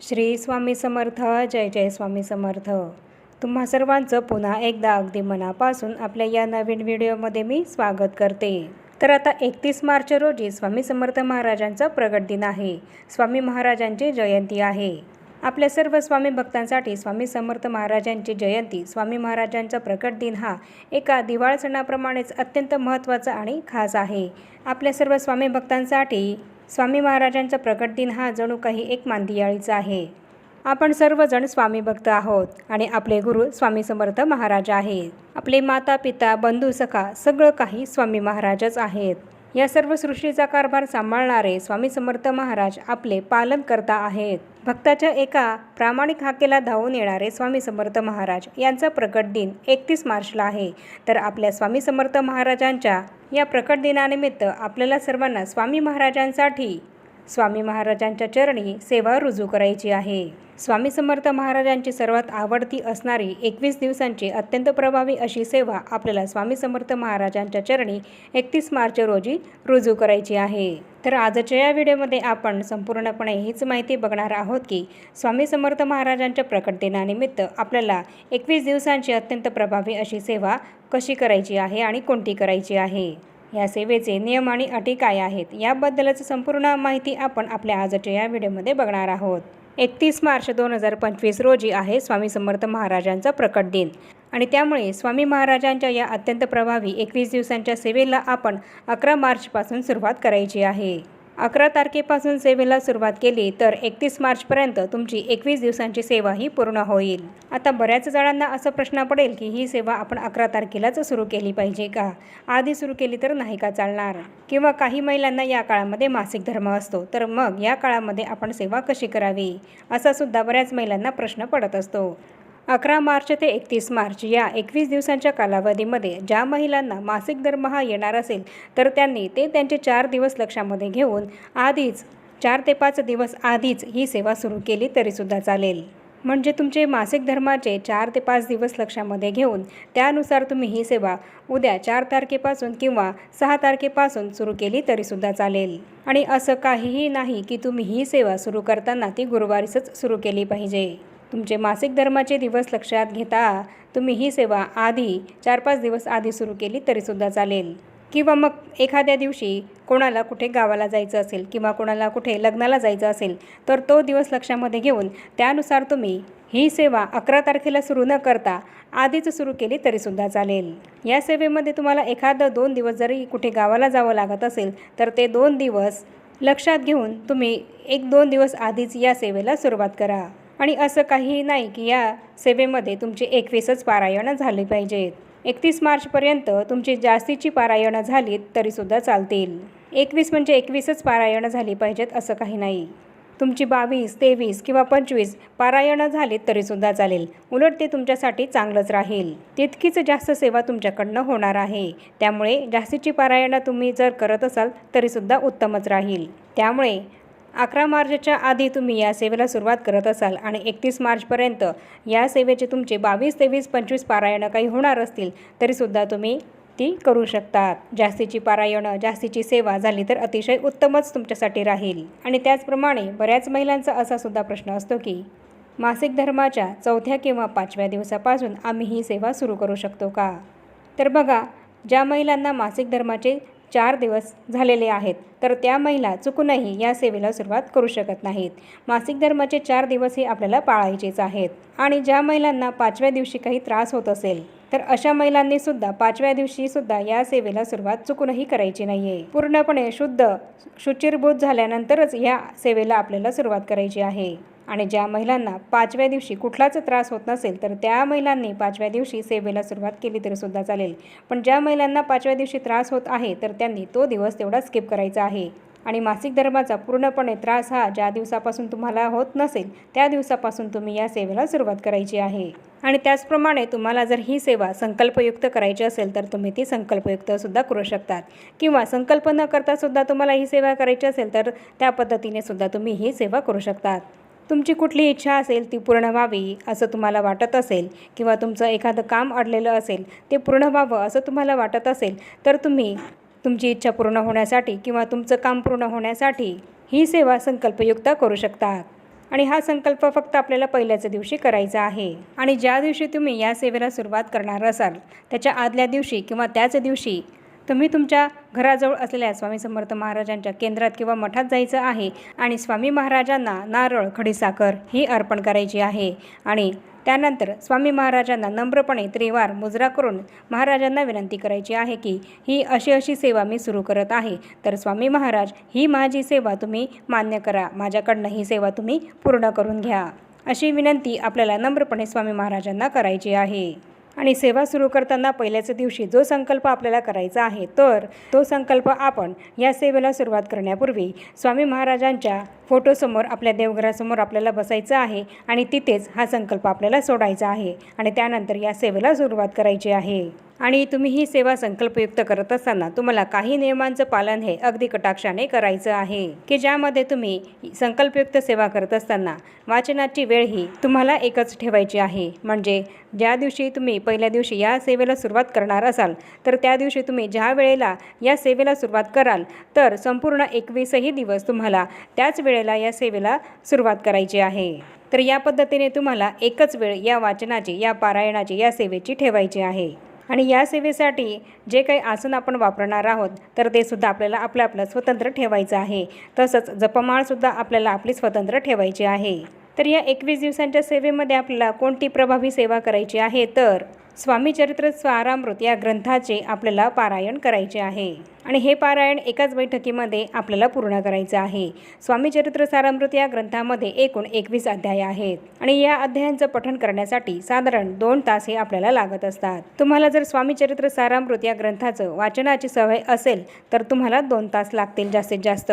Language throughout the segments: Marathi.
श्री स्वामी समर्थ जय जय स्वामी समर्थ. तुम्हा सर्वांचं पुन्हा एकदा अगदी मनापासून आपल्या या नवीन व्हिडिओमध्ये मी स्वागत करते. तर आता एकतीस मार्च रोजी स्वामी समर्थ महाराजांचा प्रगट दिन आहे. स्वामी महाराजांची जयंती आहे. आपल्या सर्व स्वामी भक्तांसाठी स्वामी समर्थ महाराजांची जयंती स्वामी महाराजांचा प्रकट दिन हा एका दिवाळ सणाप्रमाणेच अत्यंत महत्त्वाचा आणि खास आहे. आपल्या सर्व स्वामी भक्तांसाठी स्वामी महाराजांचा प्रकट दिन हा जणू काही एक मांदियाळीचा आहे. आपण सर्वजण स्वामी भक्त आहोत आणि आपले गुरु स्वामी समर्थ महाराज आहेत. आपले माता पिता बंधू सखा सगळं काही स्वामी महाराजच आहेत. या सर्व सृष्टीचा कारभार सांभाळणारे स्वामी समर्थ महाराज आपले पालन करता आहेत. भक्ताच्या एका प्रामाणिक हाकेला धावून येणारे स्वामी समर्थ महाराज यांचा प्रकट दिन एकतीस मार्चला आहे. तर आपल्या स्वामी समर्थ महाराजांच्या या प्रकट दिनानिमित्त आपल्याला सर्वांना स्वामी महाराजांसाठी स्वामी महाराजांच्या चरणी सेवा रुजू करायची आहे. स्वामी समर्थ महाराजांची सर्वात आवडती असणारी एकवीस दिवसांची अत्यंत प्रभावी अशी सेवा आपल्याला स्वामी समर्थ महाराजांच्या चरणी एकतीस मार्च रोजी रुजू करायची आहे. तर आजच्या या व्हिडिओमध्ये आपण संपूर्णपणे हीच माहिती बघणार आहोत की स्वामी समर्थ महाराजांच्या प्रकट दिनानिमित्त आपल्याला एकवीस दिवसांची अत्यंत प्रभावी अशी सेवा कशी करायची आहे आणि कोणती करायची आहे? या सेवेचे नियम आणि अटी काय आहेत याबद्दलच संपूर्ण माहिती आपण आपल्या आजच्या या व्हिडिओमध्ये बघणार आहोत. एकतीस मार्च दोन हजार पंचवीस रोजी आहे स्वामी समर्थ महाराजांचा प्रकट दिन आणि त्यामुळे स्वामी महाराजांच्या या अत्यंत प्रभावी एकवीस दिवसांच्या सेवेला आपण अकरा मार्चपासून सुरुवात करायची आहे. अकरा तारखेपासून सेवेला सुरुवात केली तर एकतीस मार्चपर्यंत तुमची एकवीस दिवसांची सेवा ही पूर्ण होईल. आता बऱ्याच जणांना असा प्रश्न पडेल की ही सेवा आपण अकरा तारखेलाच सुरू केली पाहिजे का? आधी सुरू केली तर नाही का चालणार? किंवा काही महिलांना या काळामध्ये मासिक धर्म असतो तर मग या काळामध्ये आपण सेवा कशी करावी? असा सुद्धा बऱ्याच महिलांना प्रश्न पडत असतो. अकरा मार्च ते एकतीस मार्च या एकवीस दिवसांच्या कालावधीमध्ये ज्या महिलांना मासिक दरमहा येणार असेल तर त्यांनी ते त्यांचे चार दिवस लक्षामध्ये घेऊन आधीच चार ते पाच दिवस आधीच ही सेवा सुरू केली तरीसुद्धा चालेल. म्हणजे तुमचे मासिक धर्माचे चार ते पाच दिवस लक्षामध्ये घेऊन त्यानुसार तुम्ही ही सेवा उद्या चार तारखेपासून किंवा सहा तारखेपासून सुरू केली तरीसुद्धा चालेल. आणि असं काहीही नाही की तुम्ही ही सेवा सुरू करताना ती गुरुवारीच सुरू केली पाहिजे. तुमचे मासिक धर्माचे दिवस लक्षात घेता तुम्ही ही सेवा आधी चार पाच दिवस आधी सुरू केली तरीसुद्धा चालेल. किंवा मग एखाद्या दिवशी कोणाला कुठे गावाला जायचं असेल किंवा कोणाला कुठे लग्नाला जायचं असेल तर तो दिवस लक्षामध्ये घेऊन त्यानुसार तुम्ही ही सेवा अकरा तारखेला सुरू न करता आधीच सुरू केली तरीसुद्धा चालेल. या सेवेमध्ये तुम्हाला एखादं दोन दिवस जरी कुठे गावाला जावं लागत असेल तर ते दोन दिवस लक्षात घेऊन तुम्ही एक दोन दिवस आधीच या सेवेला सुरुवात करा. आणि असं काहीही नाही की या सेवेमध्ये तुमची एकवीसच पारायणं झाली पाहिजेत. एकतीस मार्चपर्यंत तुमची जास्तीची पारायणं झालीत तरीसुद्धा चालतील. एकवीस म्हणजे एकवीसच पारायणं झाली पाहिजेत असं काही नाही. तुमची बावीस तेवीस किंवा पंचवीस पारायणं झालीत तरीसुद्धा चालेल. उलट ते तुमच्यासाठी चांगलंच राहील. तितकीच जास्त सेवा तुमच्याकडनं होणार आहे. त्यामुळे जास्तीची पारायणं तुम्ही जर करत असाल तरीसुद्धा उत्तमच राहील. त्यामुळे अकरा मार्चच्या आधी तुम्ही या सेवेला सुरुवात करत असाल आणि एकतीस मार्चपर्यंत या सेवेचे तुमचे बावीस तेवीस पंचवीस पारायणं काही होणार असतील तरीसुद्धा तुम्ही ती करू शकतात. जास्तीची पारायणं जास्तीची सेवा झाली तर अतिशय उत्तमच तुमच्यासाठी राहील. आणि त्याचप्रमाणे बऱ्याच महिलांचा असा सुद्धा प्रश्न असतो की मासिक धर्माच्या चौथ्या किंवा पाचव्या दिवसापासून आम्ही ही सेवा सुरू करू शकतो का? तर बघा ज्या महिलांना मासिक धर्माचे चार दिवस झालेले आहेत तर त्या महिला चुकूनही या सेवेला सुरुवात करू शकत नाहीत. मासिक धर्माचे चार दिवस हे आपल्याला पाळायचेच आहेत आणि ज्या महिलांना पाचव्या दिवशी काही त्रास होत असेल तर अशा महिलांनी सुद्धा पाचव्या दिवशी सुद्धा या सेवेला सुरुवात चुकूनही करायची नाही आहे पूर्णपणे शुद्ध शुचिरभूत झाल्यानंतरच या सेवेला आपल्याला सुरुवात करायची आहे. आणि ज्या महिलांना पाचव्या दिवशी कुठलाच त्रास होत नसेल तर त्या महिलांनी पाचव्या दिवशी सेवेला सुरुवात केली तरीसुद्धा चालेल. पण ज्या महिलांना पाचव्या दिवशी त्रास होत आहे तर त्यांनी तो दिवस तेवढा स्किप करायचा आहे. आणि मासिक धर्माचा पूर्णपणे त्रास हा ज्या दिवसापासून तुम्हाला होत नसेल त्या दिवसापासून तुम्ही या सेवेला सुरुवात करायची आहे. आणि त्याचप्रमाणे तुम्हाला जर ही सेवा संकल्पयुक्त करायची असेल तर तुम्ही ती संकल्पयुक्तसुद्धा करू शकतात. किंवा संकल्प न करतासुद्धा तुम्हाला ही सेवा करायची असेल तर त्या पद्धतीने सुद्धा तुम्ही ही सेवा करू शकतात. तुमची कुठली इच्छा असेल ती पूर्ण व्हावी असं तुम्हाला वाटत असेल किंवा तुमचं एखादं काम अडलेलं असेल ते पूर्ण व्हावं असं तुम्हाला वाटत असेल तर तुम्ही तुमची इच्छा पूर्ण होण्यासाठी किंवा तुमचं काम पूर्ण होण्यासाठी ही सेवा संकल्पयुक्त करू शकतात. आणि हा संकल्प फक्त आपल्याला पहिल्याच्या दिवशी करायचा आहे. आणि ज्या दिवशी तुम्ही या सेवेला सुरुवात करणार असाल त्याच्या आदल्या दिवशी किंवा त्याच दिवशी तुम्ही तुमच्या घराजवळ असलेल्या स्वामी समर्थ महाराजांच्या केंद्रात किंवा मठात जायचं आहे आणि स्वामी महाराजांना नारळ खडीसाखर ही अर्पण करायची आहे. आणि त्यानंतर स्वामी महाराजांना नम्रपणे त्रिवार मुजरा करून महाराजांना विनंती करायची आहे की ही अशी अशी सेवा मी सुरू करत आहे. तर स्वामी महाराज ही माझी सेवा तुम्ही मान्य करा. माझ्याकडनं ही सेवा तुम्ही पूर्ण करून घ्या. अशी विनंती आपल्याला नम्रपणे स्वामी महाराजांना करायची आहे. आणि सेवा सुरू करताना पहिल्याच दिवशी जो संकल्प आपल्याला करायचा आहे तर तो संकल्प आपण या सेवेला सुरुवात करण्यापूर्वी स्वामी महाराजांच्या फोटोसमोर आपल्या देवघरासमोर आपल्याला बसायचं आहे आणि तिथेच हा संकल्प आपल्याला सोडायचा आहे आणि त्यानंतर या सेवेला सुरुवात करायची आहे. आणि तुम्ही ही सेवा संकल्पयुक्त करत असताना तुम्हाला काही नियमांचं पालन हे अगदी कटाक्षाने करायचं आहे. की ज्यामध्ये तुम्ही संकल्पयुक्त सेवा करत असताना वाचनाची वेळ ही तुम्हाला एकच ठेवायची आहे. म्हणजे ज्या दिवशी तुम्ही पहिल्या दिवशी या सेवेला सुरुवात करणार असाल तर त्या दिवशी तुम्ही ज्या वेळेला या सेवेला सुरुवात कराल तर संपूर्ण एकवीसही दिवस तुम्हाला त्याच वेळेला या सेवेला सुरुवात करायची आहे. तर या पद्धतीने तुम्हाला एकच वेळ या वाचनाची या पारायणाची या सेवेची ठेवायची आहे. आणि या सेवेसाठी जे काही आसन आपण वापरणार आहोत तर ते सुद्धा आपल्याला आपलं आपलं स्वतंत्र ठेवायचं आहे. तसंच जपमाळसुद्धा आपल्याला आपली स्वतंत्र ठेवायची आहे. तर या एकवीस दिवसांच्या सेवेमध्ये आपल्याला कोणती प्रभावी सेवा करायची आहे? तर स्वामी चरित्र स्वारामृत या ग्रंथाचे आपल्याला पारायण करायचे आहे. आणि हे पारायण एकाच बैठकीमध्ये आपल्याला पूर्ण करायचं आहे. स्वामी चरित्र सारामृत या ग्रंथामध्ये एकूण एकवीस अध्याय आहेत. आणि या अध्यायांचं पठण करण्यासाठी साधारण दोन तास हे आपल्याला लागत असतात. तुम्हाला जर स्वामी चरित्र सारामृत या ग्रंथाचं वाचनाची सवय असेल तर तुम्हाला दोन तास लागतील जास्तीत जास्त.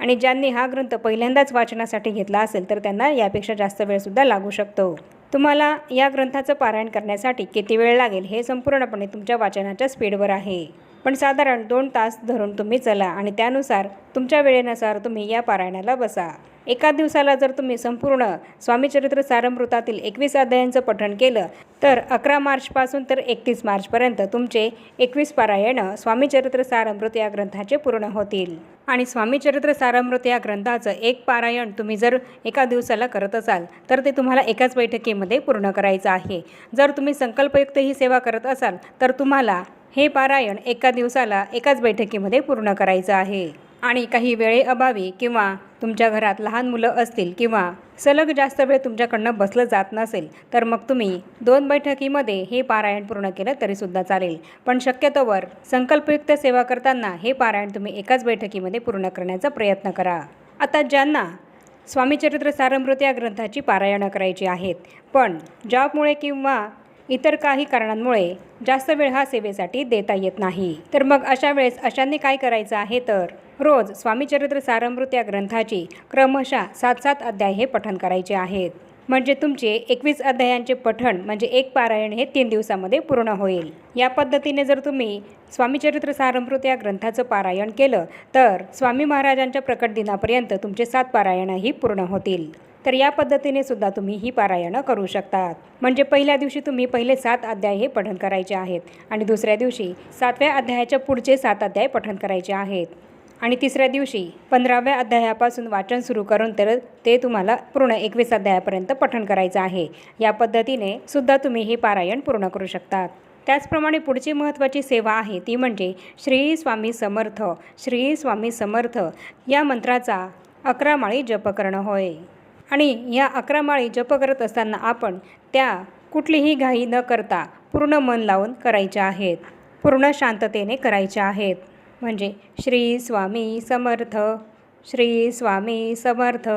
आणि ज्यांनी हा ग्रंथ पहिल्यांदाच वाचनासाठी घेतला असेल तर त्यांना यापेक्षा जास्त वेळसुद्धा लागू शकतो. तुम्हाला या ग्रंथाचं पारायण करण्यासाठी किती वेळ लागेल हे संपूर्णपणे तुमच्या वाचनाच्या स्पीडवर आहे. पण साधारण दोन तास धरून तुम्ही चला आणि त्यानुसार तुमच्या वेळेनुसार तुम्ही या पारायणाला बसा. एका दिवसाला जर तुम्ही संपूर्ण स्वामीचरित्र सारमृतातील एकवीस अध्यायांचं पठण केलं तर अकरा मार्चपासून तर एकतीस मार्चपर्यंत तुमचे एकवीस पारायणं स्वामीचरित्र सारमृत या ग्रंथाचे पूर्ण होतील. आणि स्वामीचरित्र सारामृत या ग्रंथाचं एक पारायण तुम्ही जर एका दिवसाला करत असाल तर ते तुम्हाला एकाच बैठकीमध्ये पूर्ण करायचं आहे. जर तुम्ही संकल्पयुक्त ही सेवा करत असाल तर तुम्हाला हे पारायण एका दिवसाला एकाच बैठकीमध्ये पूर्ण करायचं आहे. आणि काही वेळेअभावी किंवा तुमच्या घरात लहान मुलं असतील किंवा सलग जास्त वेळ तुमच्याकडनं बसलं जात नसेल तर मग तुम्ही दोन बैठकीमध्ये हे पारायण पूर्ण केलं तरीसुद्धा चालेल. पण शक्यतोवर संकल्पयुक्त सेवा करताना हे पारायण तुम्ही एकाच बैठकीमध्ये पूर्ण करण्याचा प्रयत्न करा. आता ज्यांना स्वामीचरित्र सारमृत या ग्रंथाची पारायणं करायची आहेत पण जॉबमुळे किंवा इतर काही कारणांमुळे जास्त वेळ हा सेवेसाठी देता येत नाही. तर मग अशा वेळेस अशांनी काय करायचं आहे तर रोज स्वामीचरित्र सारमृत या ग्रंथाची क्रमशः सात सात अध्याय हे पठण करायचे आहेत. म्हणजे तुमचे एकवीस अध्यायांचे पठण म्हणजे एक पारायण हे तीन दिवसामध्ये पूर्ण होईल. या पद्धतीने जर तुम्ही स्वामीचरित्र सारमृत या ग्रंथाचं पारायण केलं तर स्वामी महाराजांच्या प्रकट दिनापर्यंत तुमचे सात पारायणही पूर्ण होतील. तर या पद्धतीने सुद्धा तुम्ही ही पारायणं करू शकतात. म्हणजे पहिल्या दिवशी तुम्ही पहिले सात अध्याय हे पठण करायचे आहेत आणि दुसऱ्या दिवशी सातव्या अध्यायाच्या पुढचे सात अध्याय पठण करायचे आहेत. आणि तिसऱ्या दिवशी पंधराव्या अध्यायापासून वाचन सुरू करून तर ते तुम्हाला पूर्ण एकवीस अध्यायापर्यंत पठण करायचं आहे. या पद्धतीने सुद्धा तुम्ही हे पारायण पूर्ण करू शकतात. त्याचप्रमाणे पुढची महत्त्वाची सेवा आहे ती म्हणजे श्री स्वामी समर्थ श्री स्वामी समर्थ या मंत्राचा अकरा माळी जप करणं होय. आणि या अकरा माळी जप करत असताना आपण त्या कुठलीही घाई न करता पूर्ण मन लावून करायच्या आहेत. पूर्ण शांततेने करायच्या आहेत. म्हणजे श्री स्वामी समर्थ श्री स्वामी समर्थ.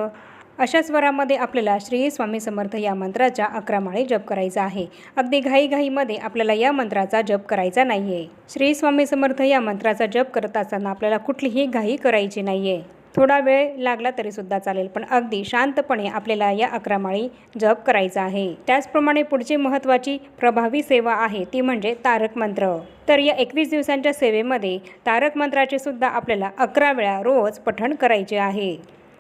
अशा स्वरामध्ये आपल्याला श्री स्वामी समर्थ या मंत्राच्या अकरा माळी जप करायचा आहे. अगदी घाईघाईमध्ये आपल्याला या मंत्राचा जप करायचा नाही आहे श्री स्वामी समर्थ या मंत्राचा जप करत असताना आपल्याला कुठलीही घाई करायची नाही आहे थोडा वेळ लागला तरीसुद्धा चालेल पण अगदी शांतपणे आपल्याला या अकरा माळी जप करायचा आहे. त्याचप्रमाणे पुढची महत्त्वाची प्रभावी सेवा आहे ती म्हणजे तारक मंत्र. तर या एकवीस दिवसांच्या सेवेमध्ये तारक मंत्राचे सुद्धा आपल्याला अकरा वेळा रोज पठण करायचे आहे.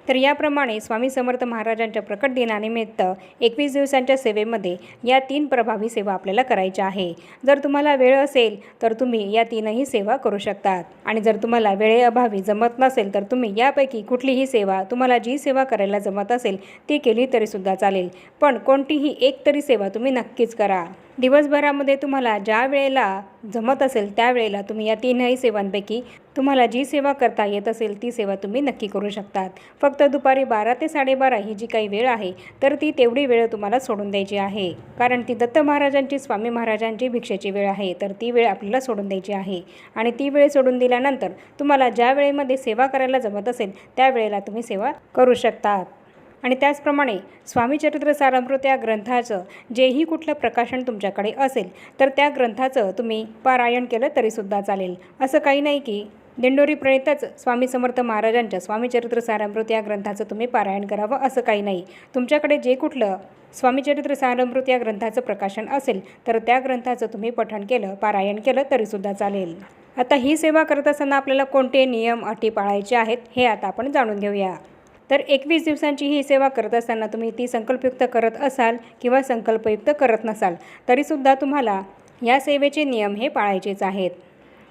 तर याप्रमाणे स्वामी समर्थ महाराजांच्या प्रकट दिनानिमित्त एकवीस दिवसांच्या सेवेमध्ये या तीन प्रभावी सेवा आपल्याला करायच्या आहे. जर तुम्हाला वेळ असेल तर तुम्ही या तीनही सेवा करू शकतात. आणि जर तुम्हाला वेळेअभावी जमत नसेल तर तुम्ही यापैकी कुठलीही सेवा तुम्हाला जी सेवा करायला जमत असेल ती केली तरीसुद्धा चालेल. पण कोणतीही एक तरी सेवा तुम्ही नक्कीच करा. दिवसभरामध्ये तुम्हाला ज्या वेळेला जमत असेल त्यावेळेला तुम्ही या तीनही सेवांपैकी तुम्हाला जी सेवा करता येत असेल ती सेवा तुम्ही नक्की करू शकतात. फक्त दुपारी बारा ते साडेबारा ही जी काही वेळ आहे तर ती तेवढी वेळ तुम्हाला सोडून द्यायची आहे. कारण ती दत्त महाराजांची स्वामी महाराजांची भिक्षेची वेळ आहे तर ती वेळ आपल्याला सोडून द्यायची आहे. आणि ती वेळ सोडून दिल्यानंतर तुम्हाला ज्या वेळेमध्ये सेवा करायला जमत असेल त्यावेळेला तुम्ही सेवा करू शकतात. आणि त्याचप्रमाणे स्वामीचरित्र सारामृत या ग्रंथाचं जेही कुठलं प्रकाशन तुमच्याकडे असेल तर त्या ग्रंथाचं तुम्ही पारायण केलं तरीसुद्धा चालेल. असं काही नाही की दिंडोरी प्रणितच स्वामी समर्थ महाराजांच्या स्वामीचरित्र सारामृत या ग्रंथाचं तुम्ही पारायण करावं असं काही नाही. तुमच्याकडे जे कुठलं स्वामीचरित्र सारामृत या ग्रंथाचं प्रकाशन असेल तर त्या ग्रंथाचं तुम्ही पठण केलं पारायण केलं तरीसुद्धा चालेल. आता ही सेवा करत असताना आपल्याला कोणते नियम अटी पाळायचे आहेत हे आता आपण जाणून घेऊया. तर एकवीस दिवसांची ही सेवा करत असताना तुम्ही ती संकल्पयुक्त करत असाल किंवा संकल्पयुक्त करत नसाल तरीसुद्धा तुम्हाला या सेवेचे नियम हे पाळायचेच आहेत.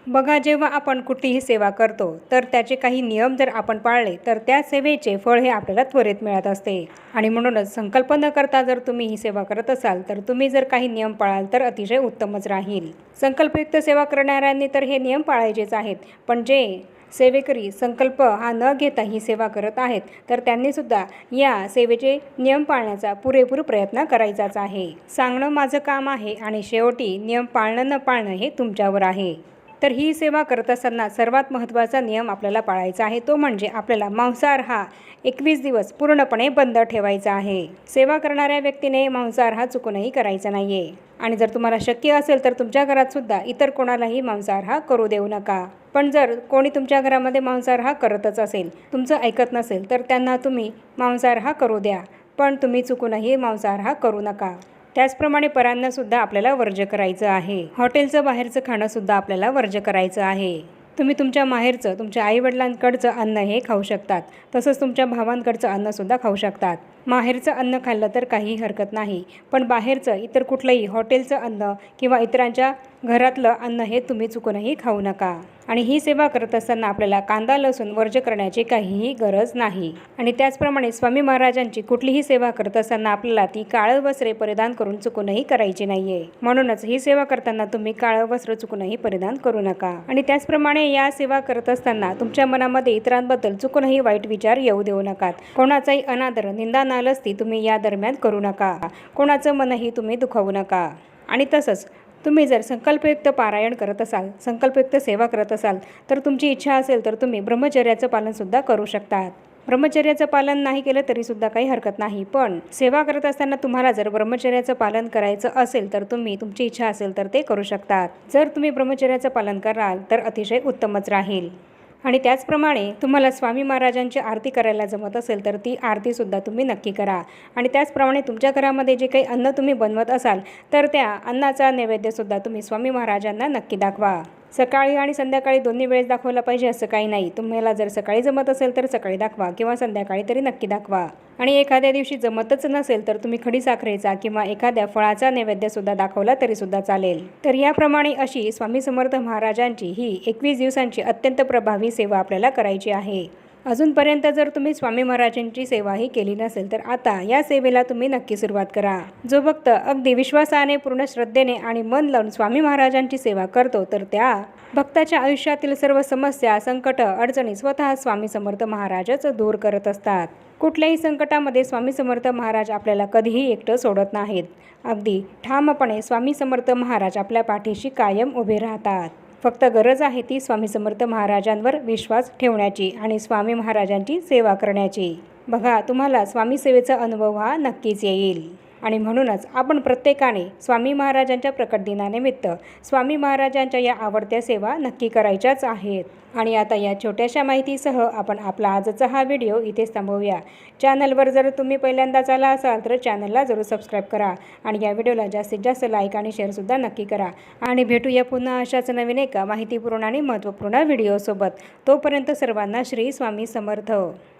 बघा जेव्हा आपण कुठलीही सेवा करतो तर त्याचे काही नियम जर आपण पाळले तर त्या सेवेचे फळ हे आपल्याला त्वरित मिळत असते. आणि म्हणूनच संकल्प न करता जर तुम्ही ही सेवा करत असाल तर तुम्ही जर काही नियम पाळाल तर अतिशय उत्तमच राहील. संकल्पयुक्त सेवा करणाऱ्यांनी तर हे नियम पाळायचेच आहेत. पण जे सेवेकरी संकल्प हा न घेता ही सेवा करत आहेत. तर त्यांनीसुद्धा या सेवेचे नियम पाळण्याचा पुरेपूर प्रयत्न करायचाच आहे. सांगणं माझं काम आहे आणि शेवटी नियम पाळणं न पाळणं हे तुमच्यावर आहे. तर ही सेवा करत असताना सर्वात महत्त्वाचा नियम आपल्याला पाळायचा आहे तो म्हणजे आपल्याला मांसाहार हा एकवीस दिवस पूर्णपणे बंद ठेवायचा आहे. सेवा करणाऱ्या व्यक्तीने मांसाहार हा चुकूनही करायचा नाही आहे आणि जर तुम्हाला शक्य असेल तर तुमच्या घरात सुद्धा इतर कोणालाही मांसाहार हा करू देऊ नका. पण जर कोणी तुमच्या घरामध्ये मांसाहार हा करतच असेल तुमचं ऐकत नसेल तर त्यांना तुम्ही मांसाहार हा करू द्या. पण तुम्ही चुकूनही मांसाहार हा करू नका. त्याचप्रमाणे परांनासुद्धा आपल्याला वर्ज्य करायचं आहे. हॉटेलचं बाहेरचं खाणंसुद्धा आपल्याला वर्ज करायचं आहे. तुम्ही तुमच्या माहेरचं तुमच्या आईवडिलांकडचं अन्न हे खाऊ शकतात. तसंच तुमच्या भावांकडचं अन्नसुद्धा खाऊ शकतात. माहेरचं अन्न खाल्लं तर काही हरकत नाही. पण बाहेरचं इतर कुठलंही हॉटेलचं अन्न किंवा इतरांच्या घरातलं अन्न हे तुम्ही चुकूनही खाऊ नका. आणि ही सेवा करत असताना आपल्याला कांदा लसूण वर्ज करण्याची काहीही गरज नाही. आणि त्याचप्रमाणे स्वामी महाराजांची कुठलीही सेवा करत असताना आपल्याला ती काळं वस्त्रे परिधान करून चुकूनही करायची नाहीये. म्हणूनच ही सेवा करताना तुम्ही काळं वस्त्र चुकूनही परिधान करू नका. आणि त्याचप्रमाणे या सेवा करत असताना तुमच्या मनामध्ये इतरांबद्दल चुकूनही वाईट विचार येऊ देऊ नकात. कोणाचाही अनादर निंदा नालस्ती तुम्ही या दरम्यान करू नका. कोणाचं मनही तुम्ही दुखावू नका. आणि तसंच तुम्ही जर संकल्पयुक्त पारायण करत असाल संकल्पयुक्त सेवा करत असाल तर तुमची इच्छा असेल तर तुम्ही ब्रह्मचर्याचं पालनसुद्धा करू शकतात. ब्रह्मचर्याचं पालन नाही केलं तरीसुद्धा काही हरकत नाही पण सेवा करत असताना तुम्हाला जर ब्रह्मचर्याचं पालन करायचं असेल तर तुम्ही तुमची इच्छा असेल तर ते करू शकतात. जर तुम्ही ब्रह्मचर्याचं पालन कराल तर अतिशय उत्तमच राहील. आणि त्याचप्रमाणे तुम्हाला स्वामी महाराजांची आरती करायला जमत असेल तर ती आरतीसुद्धा तुम्ही नक्की करा. आणि त्याचप्रमाणे तुमच्या घरामध्ये जे काही अन्न तुम्ही बनवत असाल तर त्या अन्नाचा नैवेद्यसुद्धा तुम्ही स्वामी महाराजांना नक्की दाखवा. सकाळी आणि संध्याकाळी दोन्ही वेळेस दाखवला पाहिजे असं काही नाही. तुम्हाला जर सकाळी जमत असेल तर सकाळी दाखवा किंवा संध्याकाळी तरी नक्की दाखवा. आणि एखाद्या दिवशी जमतच नसेल तर तुम्ही खडी साखरेचा किंवा एखाद्या फळाचा नैवेद्यसुद्धा दाखवला तरीसुद्धा चालेल. तर याप्रमाणे अशी स्वामी समर्थ महाराजांची ही एकवीस दिवसांची अत्यंत प्रभावी सेवा आपल्याला करायची आहे. अजूनपर्यंत जर तुम्ही स्वामी महाराजांची सेवाही केली नसेल तर आता या सेवेला तुम्ही नक्की सुरुवात करा. जो भक्त अगदी विश्वासाने पूर्ण श्रद्धेने आणि मन लावून स्वामी महाराजांची सेवा करतो तर त्या भक्ताच्या आयुष्यातील सर्व समस्या संकट अडचणी स्वतः स्वामी समर्थ महाराजच दूर करत असतात. कुठल्याही संकटामध्ये स्वामी समर्थ महाराज आपल्याला कधीही एकटं सोडत नाहीत. अगदी ठामपणे स्वामी समर्थ महाराज आपल्या पाठीशी कायम उभे राहतात. फक्त गरज आहे ती स्वामी समर्थ महाराजांवर विश्वास ठेवण्याची आणि स्वामी महाराजांची सेवा करण्याची. बघा तुम्हाला स्वामी सेवेचा अनुभव हा नक्कीच येईल. आणि म्हणूनच आपण प्रत्येकाने स्वामी महाराजांच्या प्रकट दिनानिमित्त स्वामी महाराजांच्या या आवडत्या सेवा नक्की करायच्याच आहेत. आणि आता या छोट्याशा माहितीसह आपण आपला आजचा हा व्हिडिओ इथेच थांबवूया. चॅनलवर जर तुम्ही पहिल्यांदाच आला असाल तर चॅनलला जरूर सबस्क्राईब करा आणि या व्हिडिओला जास्तीत जास्त लाईक आणि शेअरसुद्धा नक्की करा. आणि भेटूया पुन्हा अशाच नवीन एका माहितीपूर्ण आणि महत्त्वपूर्ण व्हिडिओसोबत. तोपर्यंत सर्वांना श्री स्वामी समर्थ.